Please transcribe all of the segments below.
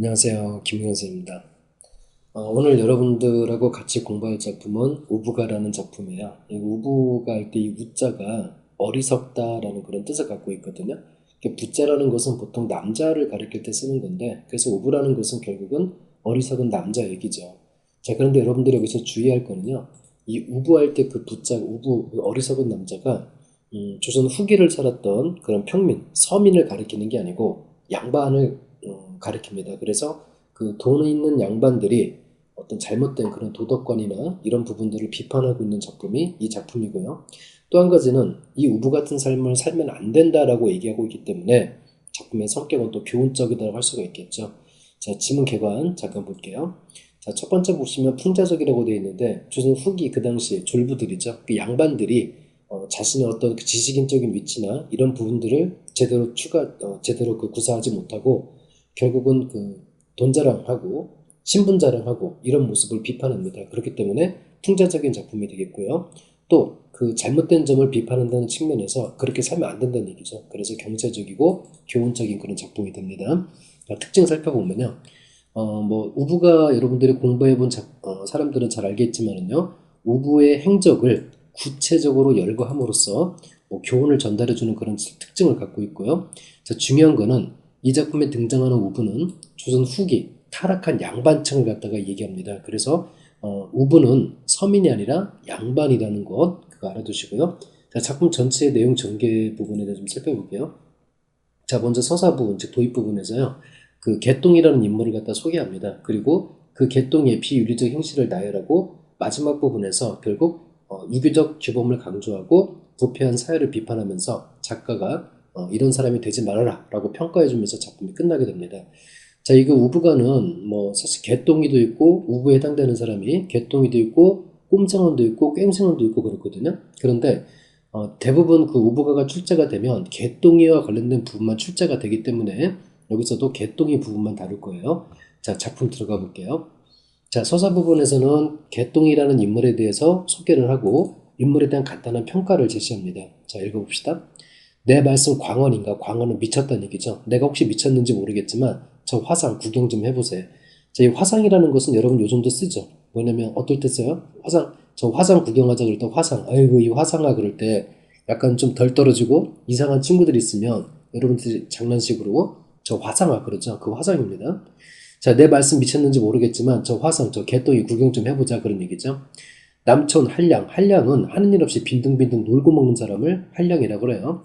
안녕하세요. 김경수입니다. 어, 오늘 여러분들하고 같이 공부할 작품은 우부가라는 작품이에요. 이 우부가 할 때 이 우자가 어리석다라는 그런 뜻을 갖고 있거든요. 부자라는 것은 보통 남자를 가리킬 때 쓰는 건데 그래서 우부라는 것은 결국은 어리석은 남자 얘기죠. 자 그런데 여러분들이 여기서 주의할 거는요. 이 우부할 때 그 부자 우부 그 어리석은 남자가 음, 조선 후기를 살았던 그런 평민 서민을 가리키는 게 아니고 양반을 가리킵니다. 그래서 그 돈이 있는 양반들이 어떤 잘못된 그런 도덕관이나 이런 부분들을 비판하고 있는 작품이 이 작품이고요. 또 한 가지는 이 우부 같은 삶을 살면 안 된다라고 얘기하고 있기 때문에 작품의 성격은 또 교훈적이라고 할 수가 있겠죠. 자, 지문 개관 잠깐 볼게요. 자, 첫 번째 보시면 풍자적이라고 되어 있는데 조선 후기 그 당시 졸부들이죠. 그 양반들이 어, 자신의 어떤 그 지식인적인 위치나 이런 부분들을 제대로 추가 어, 제대로 그 구사하지 못하고 결국은 그 돈자랑하고 신분자랑하고 이런 모습을 비판합니다. 그렇기 때문에 풍자적인 작품이 되겠고요. 또 그 잘못된 점을 비판한다는 측면에서 그렇게 살면 안 된다는 얘기죠. 그래서 경제적이고 교훈적인 그런 작품이 됩니다. 특징 살펴보면요. 어, 뭐, 우부가 여러분들이 공부해본 자, 어, 사람들은 잘 알겠지만은요, 우부의 행적을 구체적으로 열거함으로써 뭐 교훈을 전달해주는 그런 특징을 갖고 있고요. 자, 중요한 거는 이 작품에 등장하는 우부는 조선 후기 타락한 양반층을 갖다가 얘기합니다. 그래서 어, 우부는 서민이 아니라 양반이라는 것 그거 알아두시고요. 자, 작품 전체의 내용 전개 부분에 대해서 좀 살펴볼게요. 자, 먼저 서사 부분, 즉 도입 부분에서요. 그 개똥이라는 인물을 갖다 소개합니다. 그리고 그 개똥의 비윤리적 행실을 나열하고 마지막 부분에서 결국 어, 유교적 규범을 강조하고 부패한 사회를 비판하면서 작가가 어, 이런 사람이 되지 말아라 라고 평가해주면서 작품이 끝나게 됩니다. 자, 이거 우부가는 뭐 사실 개똥이도 있고 우부에 해당되는 사람이 개똥이도 있고 꼼생원도 있고 꽹생원도 있고 그렇거든요. 그런데 어, 대부분 그 우부가가 출제가 되면 개똥이와 관련된 부분만 출제가 되기 때문에 여기서도 개똥이 부분만 다룰 거예요. 자, 작품 들어가 볼게요. 자, 서사 부분에서는 개똥이라는 인물에 대해서 소개를 하고 인물에 대한 간단한 평가를 제시합니다. 자, 읽어봅시다. 내 말씀 광원인가? 광원은 미쳤다는 얘기죠. 내가 혹시 미쳤는지 모르겠지만 저 화상 구경 좀 해보세요. 자, 이 화상이라는 것은 여러분 요즘도 쓰죠. 뭐냐면 어떨 때 써요? 화상, 저 화상 구경하자 그럴 때 화상, 아이고 이 화상아 그럴 때 약간 좀 덜 떨어지고 이상한 친구들이 있으면 여러분들이 장난식으로 저 화상아 그러죠. 그 화상입니다. 자, 내 말씀 미쳤는지 모르겠지만 저 화상, 저 개똥이 구경 좀 해보자 그런 얘기죠. 남촌 한량, 한량은 하는 일 없이 빈둥빈둥 놀고 먹는 사람을 한량이라고 그래요.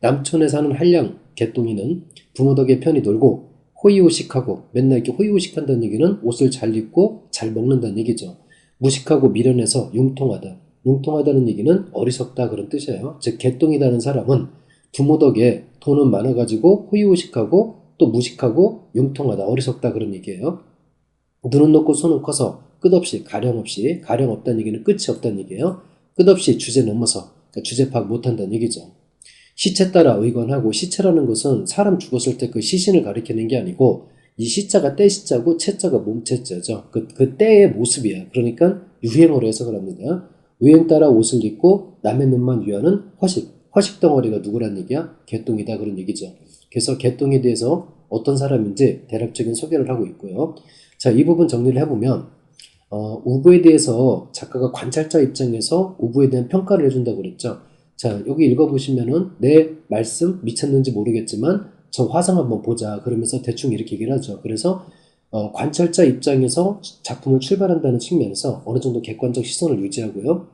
남촌에 사는 한량 개똥이는 부모 덕에 편히 놀고 호의호식하고 맨날 이렇게 호의호식한다는 얘기는 옷을 잘 입고 잘 먹는다는 얘기죠. 무식하고 미련해서 융통하다. 융통하다는 얘기는 어리석다 그런 뜻이에요. 즉 개똥이라는 사람은 부모 덕에 돈은 많아가지고 호의호식하고 또 무식하고 융통하다 어리석다 그런 얘기예요. 눈은 높고 손은 커서 끝없이 가령 없이 가령 없다는 얘기는 끝이 없다는 얘기예요. 끝없이 주제 넘어서 그러니까 주제 파악 못한다는 얘기죠. 시체 따라 의관하고 시체라는 것은 사람 죽었을 때 그 시신을 가리키는 게 아니고 이 시자가 때 시자고 채자가 몸채자죠. 그, 그 때의 모습이야. 그러니까 유행어로 해석을 합니다. 유행 따라 옷을 입고 남의 눈만 위하는 허식. 허식 덩어리가 누구란 얘기야? 개똥이다 그런 얘기죠. 그래서 개똥에 대해서 어떤 사람인지 대략적인 소개를 하고 있고요. 자, 이 부분 정리를 해보면 어, 우부에 대해서 작가가 관찰자 입장에서 우부에 대한 평가를 해준다고 그랬죠. 자, 여기 읽어보시면은 내 말씀 미쳤는지 모르겠지만 저 화상 한번 보자. 그러면서 대충 이렇게 얘기를 하죠. 그래서 어, 관찰자 입장에서 작품을 출발한다는 측면에서 어느 정도 객관적 시선을 유지하고요.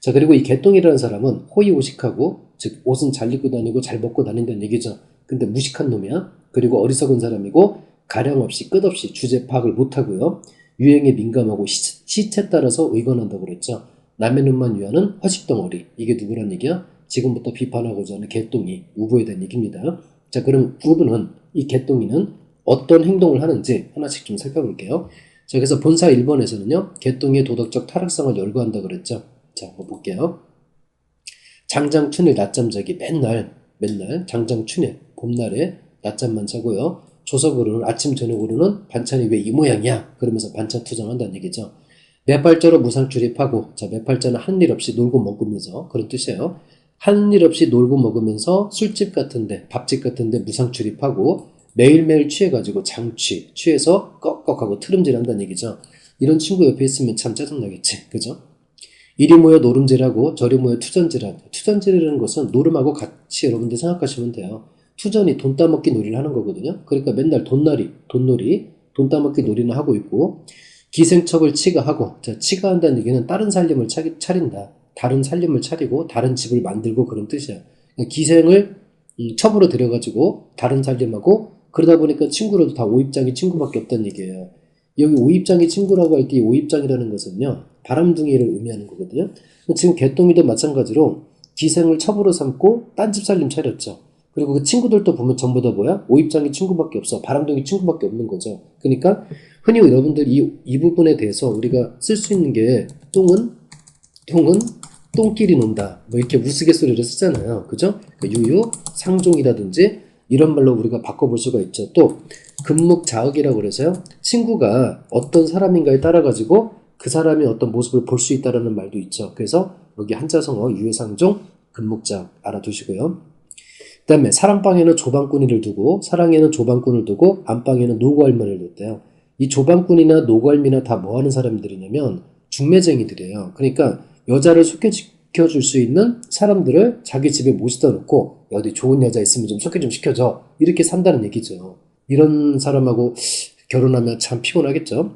자, 그리고 이 개똥이라는 사람은 호의호식하고, 즉, 옷은 잘 입고 다니고 잘 먹고 다닌다는 얘기죠. 근데 무식한 놈이야. 그리고 어리석은 사람이고, 가령 없이 끝없이 주제 파악을 못하고요. 유행에 민감하고 시, 시체 따라서 의건한다고 그랬죠. 남의 눈만 위하는 화식덩어리. 이게 누구란 얘기야? 지금부터 비판하고자 하는 개똥이 우부에 대한 얘기입니다. 자, 그럼 우부는 이 개똥이는 어떤 행동을 하는지 하나씩 좀 살펴볼게요. 자, 그래서 본사 1번에서는요, 개똥의 도덕적 타락성을 열거한다 그랬죠. 자, 한번 볼게요. 장장춘일 낮잠 자기 맨날, 맨날 장장춘일, 봄날에 낮잠만 자고요. 조석으로는 아침 저녁으로는 반찬이 왜 이 모양이야? 그러면서 반찬 투정한다는 얘기죠. 매팔자로 무상 출입하고 자 매팔자는 한 일 없이 놀고 먹으면서 그런 뜻이에요. 한일 없이 놀고 먹으면서 술집 같은데 밥집 같은데 무상 출입하고 매일매일 취해가지고 장취, 취해서 꺽꺽하고 트름질 한다는 얘기죠. 이런 친구 옆에 있으면 참 짜증나겠지. 그죠? 이리 모여 노름질하고 저리 모여 투전질하고 투전질이라는 것은 노름하고 같이 여러분들 생각하시면 돼요. 투전이 돈 따먹기 놀이를 하는 거거든요. 그러니까 맨날 돈놀이, 돈놀이, 돈 따먹기 놀이는 하고 있고 기생척을 치가하고 자, 치가한다는 얘기는 다른 살림을 차, 차린다. 다른 살림을 차리고 다른 집을 만들고 그런 뜻이야. 그러니까 기생을 음, 첩으로 들여가지고 다른 살림하고 그러다 보니까 친구로도 다 오입장이 친구밖에 없다는 얘기예요. 여기 오입장이 친구라고 할때이 오입장이라는 것은요 바람둥이를 의미하는 거거든요. 지금 개똥이도 마찬가지로 기생을 첩으로 삼고 딴 집 살림 차렸죠. 그리고 그 친구들도 보면 전부 다 뭐야? 오입장이 친구밖에 없어. 바람둥이 친구밖에 없는 거죠. 그러니까 흔히 여러분들 이, 이 부분에 대해서 우리가 쓸 수 있는 게 똥은 똥은 똥끼리 논다. 뭐 이렇게 우스갯소리를 쓰잖아요. 그죠? 그러니까 유유, 상종이라든지 이런 말로 우리가 바꿔볼 수가 있죠. 또 금묵자흑이라고 그래서요. 친구가 어떤 사람인가에 따라 가지고 그 사람이 어떤 모습을 볼 수 있다라는 말도 있죠. 그래서 여기 한자성어 유유상종 금묵자흑 알아두시고요. 그 다음에 사랑방에는 조방꾼이를 두고 사랑에는 조방꾼을 두고 안방에는 노고할머니를 뒀대요. 이 조방꾼이나 노고할미나 다 뭐 하는 사람들이냐면 중매쟁이들이에요. 그러니까 여자를 소개시켜줄 수 있는 사람들을 자기 집에 모시다 놓고 어디 좋은 여자 있으면 좀 소개 좀 시켜줘. 이렇게 산다는 얘기죠. 이런 사람하고 결혼하면 참 피곤하겠죠.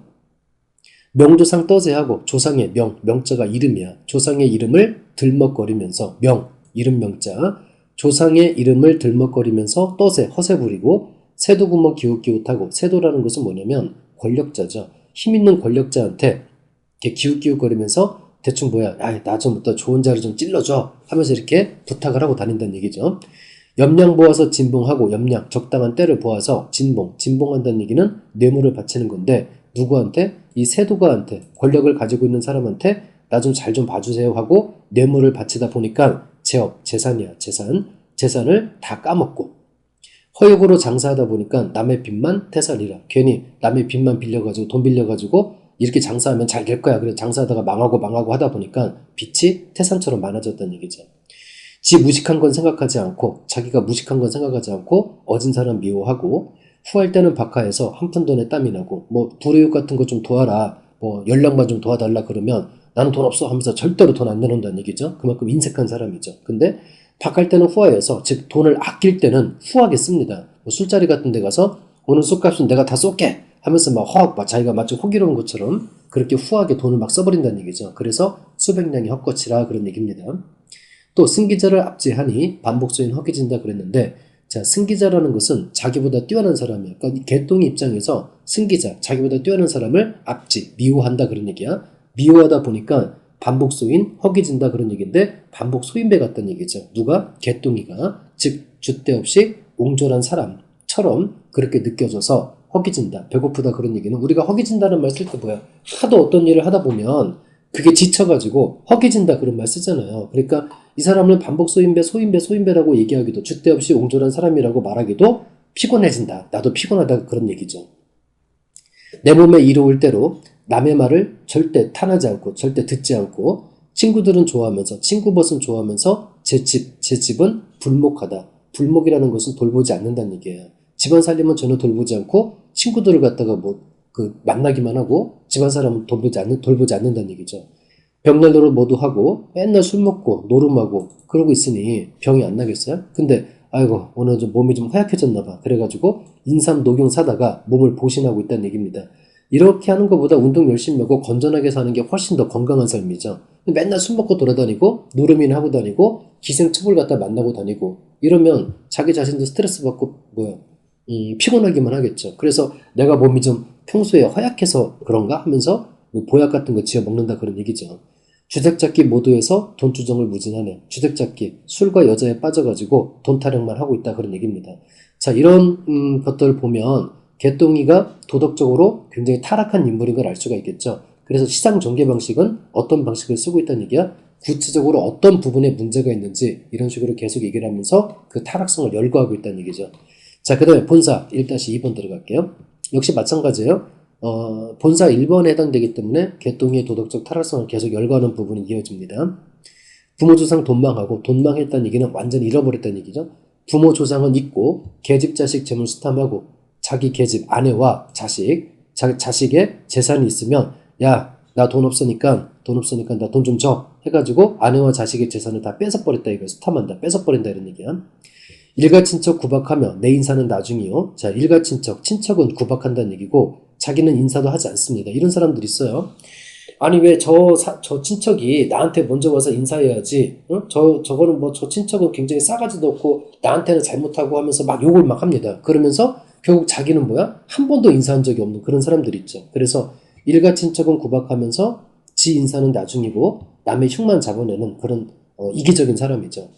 명조상 떠세하고 조상의 명, 명자가 이름이야. 조상의 이름을 들먹거리면서 명, 이름 명자. 조상의 이름을 들먹거리면서 떠세, 허세 부리고 세도구멍 기웃기웃하고 세도라는 것은 뭐냐면 권력자죠. 힘 있는 권력자한테 이렇게 기웃기웃거리면서 대충 뭐야, 아, 나좀 더 좋은 자리 좀 찔러줘. 하면서 이렇게 부탁을 하고 다닌다는 얘기죠. 염량 보아서 진봉하고 염량 적당한 때를 보아서 진봉 진봉한다는 얘기는 뇌물을 바치는 건데 누구한테? 이 세도가한테 권력을 가지고 있는 사람한테 나 좀 잘좀 봐주세요 하고 뇌물을 바치다 보니까 제업 재산이야 재산. 재산을 다 까먹고 허역으로 장사하다 보니까 남의 빚만 태살이라. 괜히 남의 빚만 빌려가지고 돈 빌려가지고 이렇게 장사하면 잘 될 거야 그래서 장사하다가 망하고 망하고 하다 보니까 빚이 태산처럼 많아졌다는 얘기죠. 지 무식한 건 생각하지 않고 자기가 무식한 건 생각하지 않고 어진 사람 미워하고 후할 때는 박하해서 한 푼 돈에 땀이 나고 뭐 불의육 같은 거 좀 도와라 뭐 연락만 좀 도와달라 그러면 나는 돈 없어 하면서 절대로 돈 안 내놓는다는 얘기죠. 그만큼 인색한 사람이죠. 근데 박할 때는 후하여서 즉 돈을 아낄 때는 후하게 씁니다. 뭐 술자리 같은 데 가서 오늘 술값은 내가 다 쏠게 하면서 막 허, 막 자기가 마치 호기로운 것처럼 그렇게 후하게 돈을 막 써버린다는 얘기죠. 그래서 수백량이 헛것이라 그런 얘기입니다. 또 승기자를 압제하니 반복수인 허기진다 그랬는데 자 승기자라는 것은 자기보다 뛰어난 사람이에요. 그러니까 개똥이 입장에서 승기자 자기보다 뛰어난 사람을 압지 미워한다 그런 얘기야. 미워하다 보니까 반복소인 허기진다 그런 얘기인데 반복 소인배 같다는 얘기죠. 누가 개똥이가 즉 줏대 없이 옹졸한 사람처럼 그렇게 느껴져서 허기진다, 배고프다 그런 얘기는 우리가 허기진다는 말 쓸 때 뭐야? 하도 어떤 일을 하다 보면 그게 지쳐가지고 허기진다 그런 말 쓰잖아요. 그러니까 이 사람을 반복 소인배, 소인배, 소인배라고 얘기하기도 줏대 없이 옹졸한 사람이라고 말하기도 피곤해진다. 나도 피곤하다 그런 얘기죠. 내 몸에 이로울 대로 남의 말을 절대 탄하지 않고 절대 듣지 않고 친구들은 좋아하면서 친구 벗은 좋아하면서 제 집, 제 집은 불목하다. 불목이라는 것은 돌보지 않는다는 얘기예요. 집안 살림은 전혀 돌보지 않고 친구들을 갖다가 뭐 그 만나기만 하고 집안 사람은 돌보지 않는 돌보지 않는다는 얘기죠. 병날 노릇 모두 하고 맨날 술 먹고 노름하고 그러고 있으니 병이 안 나겠어요? 근데 아이고 오늘 좀 몸이 좀 허약해졌나 봐. 그래가지고 인삼 녹용 사다가 몸을 보신하고 있다는 얘기입니다. 이렇게 하는 것보다 운동 열심히 하고 건전하게 사는 게 훨씬 더 건강한 삶이죠. 맨날 술 먹고 돌아다니고 노름이나 하고 다니고 기생첩을 갖다 만나고 다니고 이러면 자기 자신도 스트레스 받고 뭐야 음, 피곤하기만 하겠죠. 그래서 내가 몸이 좀 평소에 허약해서 그런가 하면서 뭐 보약 같은 거 지어 먹는다 그런 얘기죠. 주택잡기 모두에서 돈 주정을 무진하네. 주택잡기, 술과 여자에 빠져가지고 돈 타령만 하고 있다 그런 얘기입니다. 자, 이런 음, 것들을 보면 개똥이가 도덕적으로 굉장히 타락한 인물인 걸 알 수가 있겠죠. 그래서 시장 전개 방식은 어떤 방식을 쓰고 있다는 얘기야? 구체적으로 어떤 부분에 문제가 있는지 이런 식으로 계속 얘기를 하면서 그 타락성을 열거하고 있다는 얘기죠. 자, 그 다음에 본사 1-2번 들어갈게요. 역시 마찬가지예요. 어, 본사 1번에 해당되기 때문에 개똥이의 도덕적 타락성을 계속 열거하는 부분이 이어집니다. 부모 조상 돈망하고 돈망했다는 얘기는 완전히 잃어버렸다는 얘기죠. 부모 조상은 있고 계집 자식 재물 수탐하고 자기 계집 아내와 자식 자, 자식의 재산이 있으면 야 나 돈 없으니까 돈 없으니까 나 돈 좀 줘 해가지고 아내와 자식의 재산을 다 뺏어버렸다 이거 수탐한다 뺏어버린다 이런 얘기야 일가 친척 구박하며 내 인사는 나중이요. 자 일가 친척 친척은 구박한다는 얘기고 자기는 인사도 하지 않습니다. 이런 사람들 있어요. 아니 왜저저 친척이 나한테 먼저 와서 인사해야지 어? 저 저거는 뭐 저 친척은 굉장히 싸가지도 없고 나한테는 잘못하고 하면서 막 욕을 막 합니다. 그러면서 결국 자기는 뭐야? 한 번도 인사한 적이 없는 그런 사람들 있죠. 그래서 일가 친척은 구박하면서 지 인사는 나중이고 남의 흉만 잡아내는 그런 어, 이기적인 사람이죠.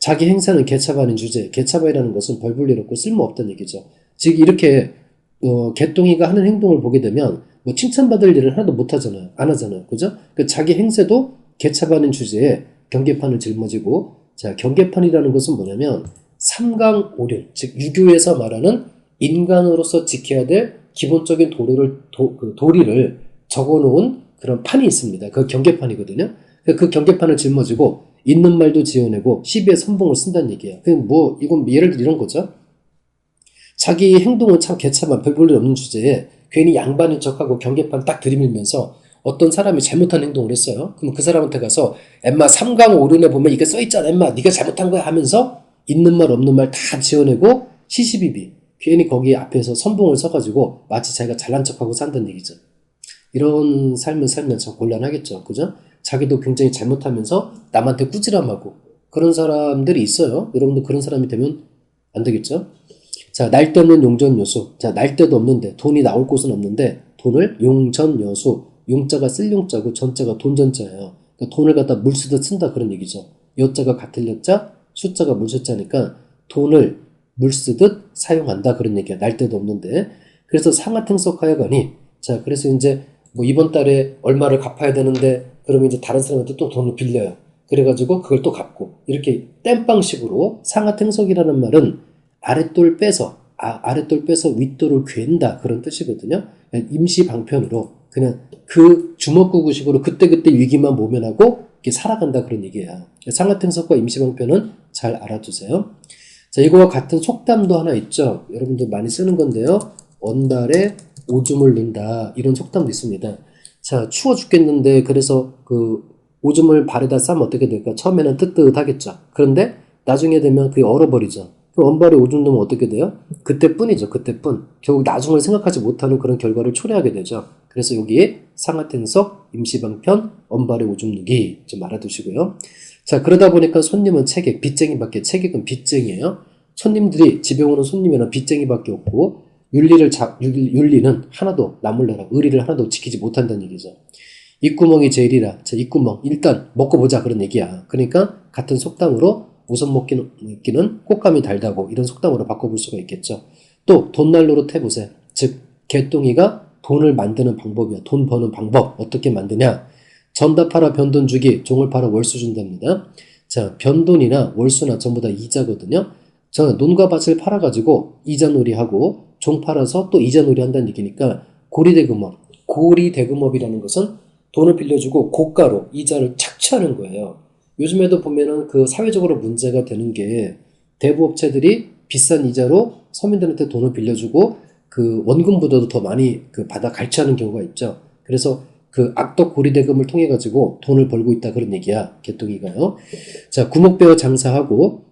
자기 행사는 개차반인 주제, 개차반이라는 것은 없고 쓸모없다는 얘기죠. 즉 이렇게 어, 개똥이가 하는 행동을 보게 되면 뭐 칭찬받을 일을 하나도 못 하잖아요. 안 하잖아요. 그죠? 그 자기 행세도 개차반인 주제에 경계판을 짊어지고 자 경계판이라는 것은 뭐냐면 삼강오륜 즉 유교에서 말하는 인간으로서 지켜야 될 기본적인 도리를 도, 그 도리를 적어놓은 그런 판이 있습니다. 그 경계판이거든요. 그 경계판을 짊어지고 있는 말도 지어내고 시비의 선봉을 쓴다는 얘기예요. 그뭐 이건 예를 들어 이런 거죠. 자기 행동은 참 개차만 별볼일 없는 주제에 괜히 양반인 척하고 경계판 딱 들이밀면서 어떤 사람이 잘못한 행동을 했어요. 그럼 그 사람한테 가서 엠마 삼강 오륜에 보면 이게 써있잖아 엠마 네가 잘못한 거야 하면서 있는 말 없는 말 다 지어내고 시시비비 괜히 거기 앞에서 선봉을 써가지고 마치 자기가 잘난 척하고 산다는 얘기죠. 이런 삶을 살면 참 곤란하겠죠. 그죠? 자기도 굉장히 잘못하면서 남한테 꾸지람하고 그런 사람들이 있어요. 여러분도 그런 사람이 되면 안 되겠죠? 자, 날데 없는 용전 요수. 자, 날데도 없는데 돈이 나올 곳은 없는데 돈을 용전 여수. 용자가 쓸 용자고 전자가 돈 전자예요. 그러니까 돈을 갖다 물 쓰듯 쓴다 그런 얘기죠. 여자가 같은 여자, 숫자가 물 숫자니까 돈을 물 쓰듯 사용한다 그런 얘기야. 날데도 없는데. 그래서 상하탱석하여가니 자, 그래서 이제 뭐 이번 달에 얼마를 갚아야 되는데 그러면 이제 다른 사람한테 또 돈을 빌려요. 그래가지고 그걸 또 갚고 이렇게 땜빵식으로 상하탱석이라는 말은 아랫돌 빼서 아, 아랫돌 빼서 윗돌을 괜다 그런 뜻이거든요. 임시 방편으로 그냥 그 주먹구구식으로 그때그때 위기만 모면하고 이렇게 살아간다 그런 얘기예요. 상하탱석과 임시 방편은 잘 알아두세요. 자 이거와 같은 속담도 하나 있죠. 여러분들 많이 쓰는 건데요. 언달에 오줌을 넣는다 이런 속담도 있습니다. 자 추워 죽겠는데 그래서 그 오줌을 발에다 싸면 어떻게 될까? 처음에는 뜨뜻하겠죠. 그런데 나중에 되면 그게 얼어버리죠. 그 원발에 오줌 넣으면 어떻게 돼요? 그때뿐이죠. 그때뿐. 결국 나중을 생각하지 못하는 그런 결과를 초래하게 되죠. 그래서 여기에 상하텐석, 임시방편, 원발에 오줌 누기 좀 알아두시고요. 자 그러다 보니까 손님은 체객, 빚쟁이밖에 체객은 빚쟁이에요. 손님들이 집에 오는 손님이나 빚쟁이밖에 없고 윤리를 자, 윤리는 하나도 남을래라 의리를 하나도 지키지 못한다는 얘기죠. 입구멍이 제일이라 자 입구멍 일단 먹고 보자 그런 얘기야. 그러니까 같은 속담으로 우선 먹기는, 먹기는 꽃감이 달다고 이런 속담으로 바꿔볼 수가 있겠죠. 또 돈난로로 태보세요. 즉 개똥이가 돈을 만드는 방법이야. 돈 버는 방법 어떻게 만드냐? 전다 팔아 변돈 주기 종을 팔아 월수 준답니다. 자 변돈이나 월수나 전부 다 이자거든요. 자 논과 밭을 팔아가지고 이자놀이하고 종 팔아서 또 이자 놀이 한다는 얘기니까 고리대금업. 고리대금업이라는 것은 돈을 빌려주고 고가로 이자를 착취하는 거예요. 요즘에도 보면은 그 사회적으로 문제가 되는 게 대부업체들이 비싼 이자로 서민들한테 돈을 빌려주고 그 원금보다도 더 많이 그 받아 갈취하는 경우가 있죠. 그래서 그 악덕 고리대금을 통해 가지고 돈을 벌고 있다 그런 얘기야. 개똥이가요. 자, 구목배어 장사하고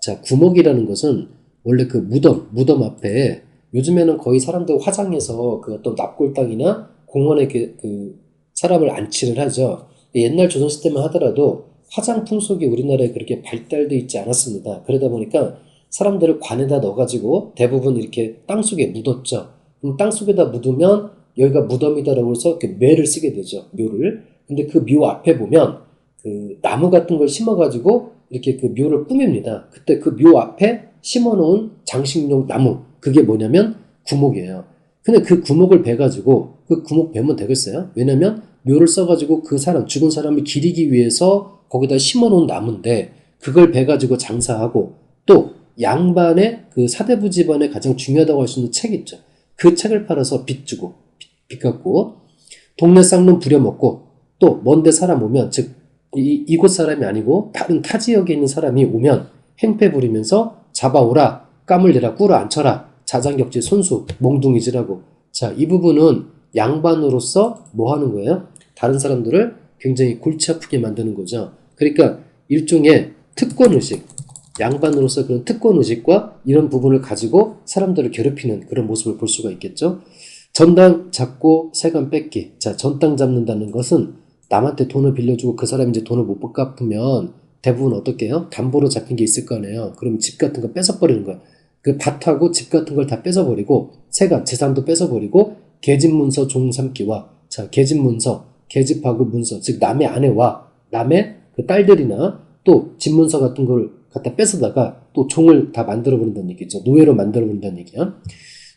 자, 구목이라는 것은 원래 그 무덤, 무덤 앞에 요즘에는 거의 사람들 화장해서 그 어떤 납골당이나 공원에 그, 그 사람을 안치를 하죠. 옛날 조선 시대 때만 하더라도 화장 풍속이 우리나라에 그렇게 발달돼 있지 않았습니다. 그러다 보니까 사람들을 관에다 넣어가지고 대부분 이렇게 땅 속에 묻었죠. 그럼 땅 속에다 묻으면 여기가 무덤이다라고 해서 그 묘를 쓰게 되죠. 묘를. 근데 그 묘 앞에 보면 그 나무 같은 걸 심어가지고 이렇게 그 묘를 꾸밉니다. 그때 그 묘 앞에 심어놓은 장식용 나무 그게 뭐냐면 구목이에요. 근데 그 구목을 베가지고 그 구목 베면 되겠어요? 왜냐면 묘를 써가지고 그 사람 죽은 사람을 기리기 위해서 거기다 심어놓은 나무인데 그걸 베가지고 장사하고 또 양반의 그 사대부 집안에 가장 중요하다고 할 수 있는 책 있죠. 그 책을 팔아서 빚 주고 빚 갚고 동네 쌍놈 부려먹고 또 먼데 사람 오면 즉 이, 이곳 사람이 아니고 다른 타 지역에 있는 사람이 오면 행패 부리면서 잡아오라, 까물리라, 꿇어 앉혀라, 자장격지, 손수, 몽둥이지라고. 자, 이 부분은 양반으로서 뭐 하는 거예요? 다른 사람들을 굉장히 골치 아프게 만드는 거죠. 그러니까 일종의 특권의식, 양반으로서 그런 특권의식과 이런 부분을 가지고 사람들을 괴롭히는 그런 모습을 볼 수가 있겠죠. 전당 잡고 세간 뺏기. 자, 전당 잡는다는 것은 남한테 돈을 빌려주고 그 사람이 이제 돈을 못 갚으면 대부분 어떻게 해요? 담보로 잡힌 게 있을 거 아니에요. 그럼 집 같은 거 뺏어버리는 거야. 그 밭하고 집 같은 걸 다 뺏어버리고 세간, 재산도 뺏어버리고 계집문서 종삼기와 자, 계집문서, 계집하고 문서, 즉 남의 아내와 남의 그 딸들이나 또 집문서 같은 걸 갖다 뺏어다가 또 종을 다 만들어 버린다는 얘기죠. 노예로 만들어 버린다는 얘기야.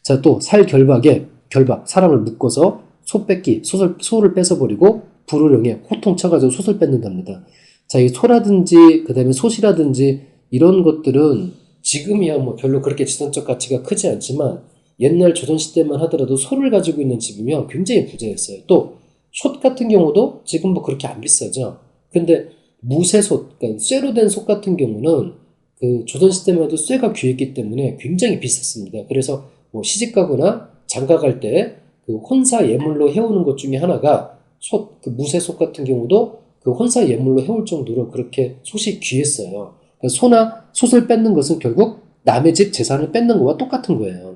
자, 또 살 결박에 결박, 사람을 묶어서 소 뺏기, 소를 뺏어버리고 불호령에 호통 쳐가지고 소를 뺏는답니다. 자, 이 소라든지, 그 다음에 솥이라든지 이런 것들은 지금이야 뭐 별로 그렇게 지성적 가치가 크지 않지만 옛날 조선시대만 하더라도 소를 가지고 있는 집이면 굉장히 부자였어요. 또 솥 같은 경우도 지금 뭐 그렇게 안 비싸죠. 근데 무쇠솥, 그러니까 쇠로 된 솥 같은 경우는 그 조선시대만 해도 쇠가 귀했기 때문에 굉장히 비쌌습니다. 그래서 뭐 시집 가거나 장가 갈 때 그 혼사 예물로 해오는 것 중에 하나가 솥, 그 무쇠솥 같은 경우도 그 혼사 예물로 해올 정도로 그렇게 솥이 귀했어요. 그러니까 소나 솥을 뺏는 것은 결국 남의 집 재산을 뺏는 거와 똑같은 거예요.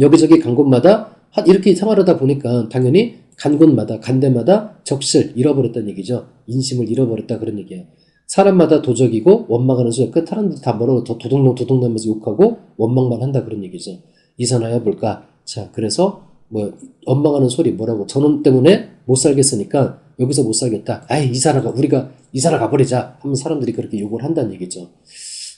여기저기 간 곳마다 한- 이렇게 생활하다 보니까 당연히 간 곳마다 간 데마다 적실 잃어버렸다는 얘기죠. 인심을 잃어버렸다 그런 얘기예요. 사람마다 도적이고 원망하는 수야. 그 사람들 다 뭐라고 더 도둑놈 도둑놈면서 욕하고 원망만 한다 그런 얘기죠. 이산하여 볼까? 자, 그래서 뭐 원망하는 소리 뭐라고 저놈 때문에 못 살겠으니까 여기서 못 살겠다. 아이 이사라가 우리가 이사라 가버리자 하면 사람들이 그렇게 욕을 한다는 얘기죠.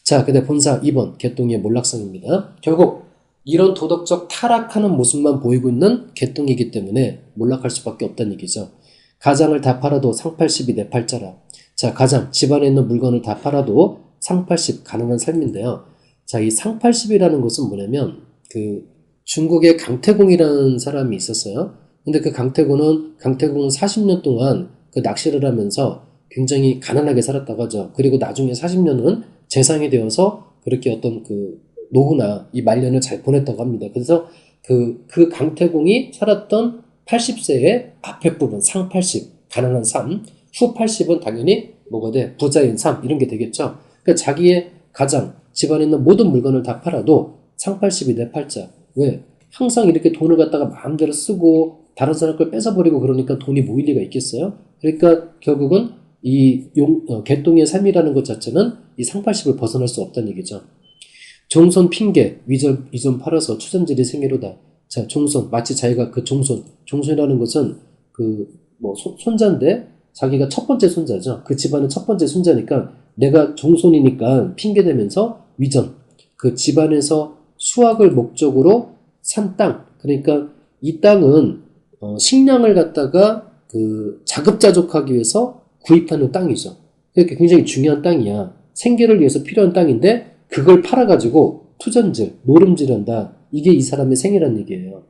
자, 근데 본사 2번 개똥이의 몰락성입니다. 결국 이런 도덕적 타락하는 모습만 보이고 있는 개똥이기 때문에 몰락할 수밖에 없다는 얘기죠. 가장을 다 팔아도 상팔십이 내 팔자라. 자, 가장 집안에 있는 물건을 다 팔아도 상팔십 가능한 삶인데요. 자, 이 상팔십이라는 것은 뭐냐면 그 중국의 강태공이라는 사람이 있었어요. 근데 그 강태공은 강태공은 40년 동안 그 낚시를 하면서 굉장히 가난하게 살았다고 하죠. 그리고 나중에 40년은 재상이 되어서 그렇게 어떤 그 노후나 이 말년을 잘 보냈다고 합니다. 그래서 그, 그 강태공이 살았던 80세의 앞에 부분, 상 80, 가난한 삶, 후 80은 당연히 뭐가 돼? 부자인 삶, 이런 게 되겠죠. 그러니까 자기의 가장, 집안에 있는 모든 물건을 다 팔아도 상 80이 내 팔자. 왜? 항상 이렇게 돈을 갖다가 마음대로 쓰고 다른 사람 걸 뺏어버리고 그러니까 돈이 모일 리가 있겠어요? 그러니까 결국은 이 용, 어, 개똥의 삶이라는 것 자체는 이 상팔십을 벗어날 수 없다는 얘기죠. 종손 핑계, 위전, 이전 팔아서 추전질이 생기로다. 자, 종손, 마치 자기가 그 종손, 종손이라는 것은 그, 뭐, 손, 손자인데, 자기가 첫 번째 손자죠. 그 집안의 첫 번째 손자니까, 내가 종손이니까 핑계대면서 위전, 그 집안에서 수확을 목적으로 산 땅, 그러니까 이 땅은, 어, 식량을 갖다가 그 자급자족하기 위해서 구입하는 땅이죠. 그러니까 굉장히 중요한 땅이야. 생계를 위해서 필요한 땅인데, 그걸 팔아가지고 투전질, 노름질한다. 이게 이 사람의 생이란 얘기예요.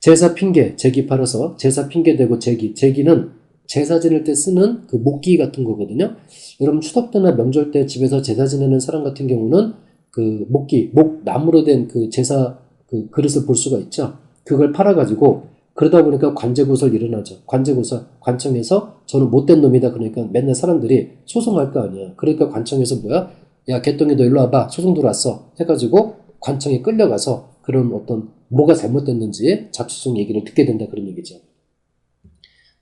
제사 핑계, 제기 팔아서 제사 핑계 대고 제기. 제기는 제사 지낼 때 쓰는 그 목기 같은 거거든요. 여러분 추석 때나 명절 때 집에서 제사 지내는 사람 같은 경우는 그 목기, 목 나무로 된 그 제사 그 그릇을 볼 수가 있죠. 그걸 팔아 가지고 그러다 보니까 관제구설 일어나죠. 관제구설 관청에서 저는 못된 놈이다 그러니까 맨날 사람들이 소송할 거 아니야. 그러니까 관청에서 뭐야? 야 개똥이 너 일로 와봐 소송 들어왔어 해가지고 관청에 끌려가서 그런 어떤 뭐가 잘못됐는지 자취성 얘기를 듣게 된다 그런 얘기죠.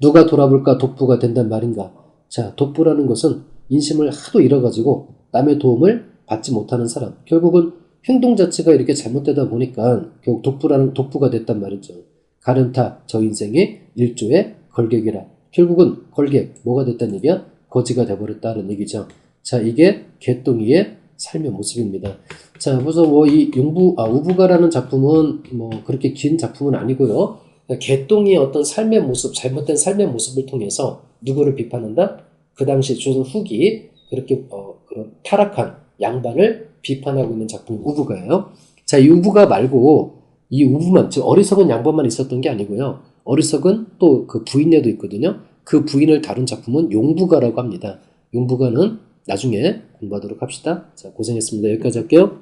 누가 돌아볼까 독부가 된단 말인가? 자 독부라는 것은 인심을 하도 잃어가지고 남의 도움을 받지 못하는 사람 결국은 행동 자체가 이렇게 잘못되다 보니까 결국 독부라는 독부가 됐단 말이죠. 가른타 저 인생의 일조의 걸객이라 결국은 걸객 뭐가 됐다는 얘기야? 거지가 돼버렸다는 얘기죠. 자, 이게 개똥이의 삶의 모습입니다. 자, 그래서 뭐 이 용부, 아, 우부가라는 작품은 뭐 그렇게 긴 작품은 아니고요. 개똥이의 어떤 삶의 모습, 잘못된 삶의 모습을 통해서 누구를 비판한다? 그 당시 조선 후기 그렇게 어, 그런 타락한 양반을 비판하고 있는 작품 우부가예요. 자, 이 우부가 말고 이 우부만, 즉 어리석은 양반만 있었던 게 아니고요. 어리석은 또 그 부인에도 있거든요. 그 부인을 다룬 작품은 용부가라고 합니다. 용부가는 나중에 공부하도록 합시다. 자, 고생했습니다. 여기까지 할게요.